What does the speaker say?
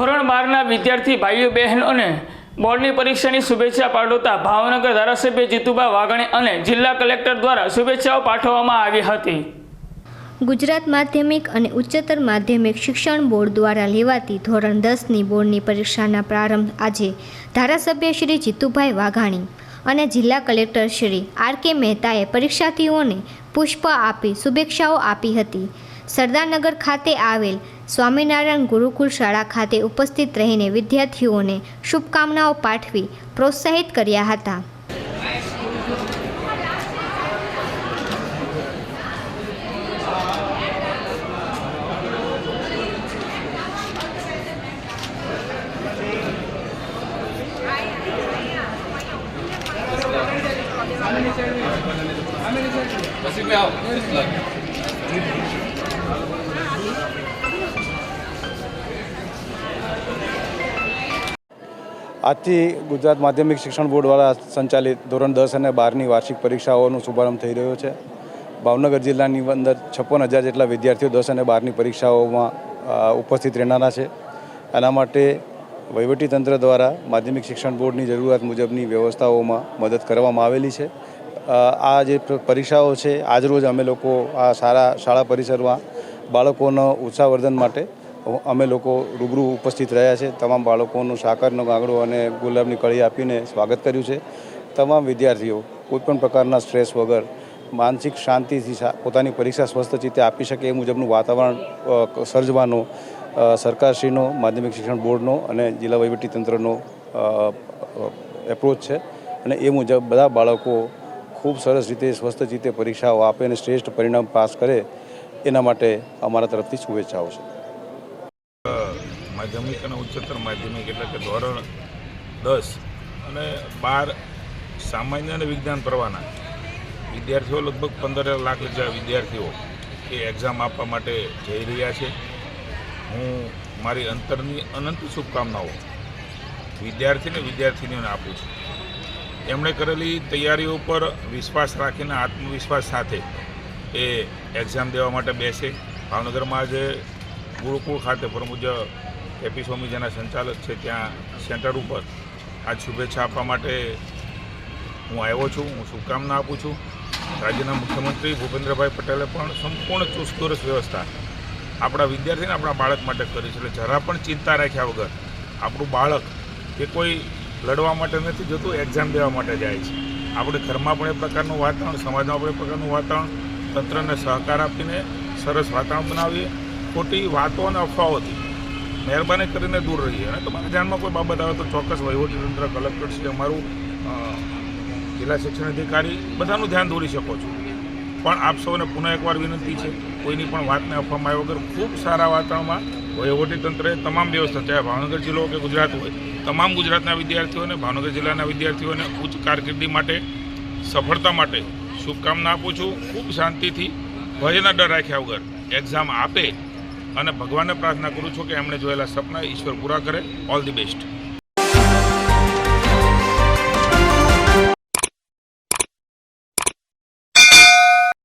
ધોરણ બારના વિદ્યાર્થી ભાઈઓ બહેનોને બોર્ડની પરીક્ષાની શુભેચ્છા પાઠવતા ભાવનગર ધારાસભ્ય જીતુભા વાઘાણી અને જિલ્લા કલેક્ટર દ્વારા શુભેચ્છાઓ પાઠવવામાં આવી હતી. ગુજરાત માધ્યમિક અને ઉચ્ચતર માધ્યમિક શિક્ષણ બોર્ડ દ્વારા લેવાતી ધોરણ દસની બોર્ડની પરીક્ષાના પ્રારંભ આજે ધારાસભ્ય શ્રી જીતુભાઈ વાઘાણી અને જિલ્લા કલેક્ટર શ્રી આર કે મહેતાએ પરીક્ષાર્થીઓને પુષ્પ આપી શુભેચ્છાઓ આપી હતી. સરદારનગર ખાતે આવેલ સ્વામિનારાયણ ગુરુકુળ શાળા ખાતે ઉપસ્થિત રહીને વિદ્યાર્થીઓને શુભકામનાઓ પાઠવી પ્રોત્સાહિત કર્યા હતા. આજથી ગુજરાત માધ્યમિક શિક્ષણ બોર્ડ દ્વારા સંચાલિત ધોરણ દસ અને બારની વાર્ષિક પરીક્ષાઓનો શુભારંભ થઈ રહ્યો છે. ભાવનગર જિલ્લાની અંદર છપ્પન હજાર જેટલા વિદ્યાર્થીઓ દસ અને બારની પરીક્ષાઓમાં ઉપસ્થિત રહેનારા છે. એના માટે વહીવટીતંત્ર દ્વારા માધ્યમિક શિક્ષણ બોર્ડની જરૂરિયાત મુજબની વ્યવસ્થાઓમાં મદદ કરવામાં આવેલી છે. આ જે પરીક્ષાઓ છે, આજરોજ અમે લોકો આ સારા શાળા પરિસરમાં બાળકોનો ઉત્સાહવર્ધન માટે અમે લોકો રૂબરૂ ઉપસ્થિત રહ્યા છે. તમામ બાળકોનું સાકરનો ગાંગડો અને ગુલાબની કળી આપીને સ્વાગત કર્યું છે. તમામ વિદ્યાર્થીઓ કોઈપણ પ્રકારના સ્ટ્રેસ વગર માનસિક શાંતિથી પોતાની પરીક્ષા સ્વસ્થ રીતે આપી શકે એ મુજબનું વાતાવરણ સર્જવાનો સરકારશ્રીનો, માધ્યમિક શિક્ષણ બોર્ડનો અને જિલ્લા વહીવટીતંત્રનો એપ્રોચ છે. અને એ મુજબ બધા બાળકો ખૂબ સરસ રીતે સ્વસ્થ રીતે પરીક્ષાઓ આપે અને શ્રેષ્ઠ પરિણામ પાસ કરે એના માટે અમારા તરફથી શુભેચ્છાઓ છે. માધ્યમિક અને ઉચ્ચતર માધ્યમિક એટલે કે ધોરણ દસ અને બાર સામાન્ય અને વિજ્ઞાન પ્રવાહના વિદ્યાર્થીઓ લગભગ પંદર લાખ જેટલા વિદ્યાર્થીઓ એ એક્ઝામ આપવા માટે જઈ રહ્યા છે. હું મારી અંતરની અનંત શુભકામનાઓ વિદ્યાર્થીને વિદ્યાર્થીનીઓને આપું છું. એમણે કરેલી તૈયારીઓ પર વિશ્વાસ રાખીને આત્મવિશ્વાસ સાથે એ એક્ઝામ દેવા માટે બેસે. ભાવનગરમાં આજે ગુરુકુળ ખાતે પરમુજ એપી સ્વામી જેના સંચાલક છે, ત્યાં સેન્ટર ઉપર આ શુભેચ્છા આપવા માટે હું આવ્યો છું. હું શુભકામના આપું છું. રાજ્યના મુખ્યમંત્રી ભૂપેન્દ્રભાઈ પટેલે પણ સંપૂર્ણ ચુસ્તદુરસ્ત વ્યવસ્થા આપણા વિદ્યાર્થીને આપણા બાળક માટે કરી છે. એટલે જરા પણ ચિંતા રાખ્યા વગર આપણું બાળક કે કોઈ લડવા માટે નથી જતું એક્ઝામ દેવા માટે જાય છે. આપણે ઘરમાં પણ એ પ્રકારનું વાતાવરણ, સમાજમાં પણ એ પ્રકારનું વાતાવરણ તંત્રને સહકાર આપીને સરસ વાતાવરણ બનાવીએ, ખોટી વાતો અને અફવાઓથી મહેરબાની કરીને દૂર રહીએ. અને તમારા ધ્યાનમાં કોઈ બાબત આવે તો ચોક્કસ વહીવટીતંત્ર, કલેક્ટરશ્રી, અમારું જિલ્લા શિક્ષણ અધિકારી બધાનું ધ્યાન દોરી શકો છો. પણ આપ સૌને પુનઃ એકવાર વિનંતી છે, કોઈની પણ વાતને અફવામાં આવ્યા વગર ખૂબ સારા વાતાવરણમાં વહીવટીતંત્રએ તમામ વ્યવસ્થા, ચાહે ભાવનગર જિલ્લો કે ગુજરાત હોય, તમામ ગુજરાતના વિદ્યાર્થીઓને, ભાવનગર જિલ્લાના વિદ્યાર્થીઓને ઉચ્ચ કારકિર્દી માટે, સફળતા માટે શુભકામના આપું છું. ખૂબ શાંતિથી ભયના ડર રાખ્યા વગર એક્ઝામ આપે અને ભગવાનને પ્રાર્થના કરું છું કે એમણે જોયેલા સપના ઈશ્વર પૂરા કરે. All the best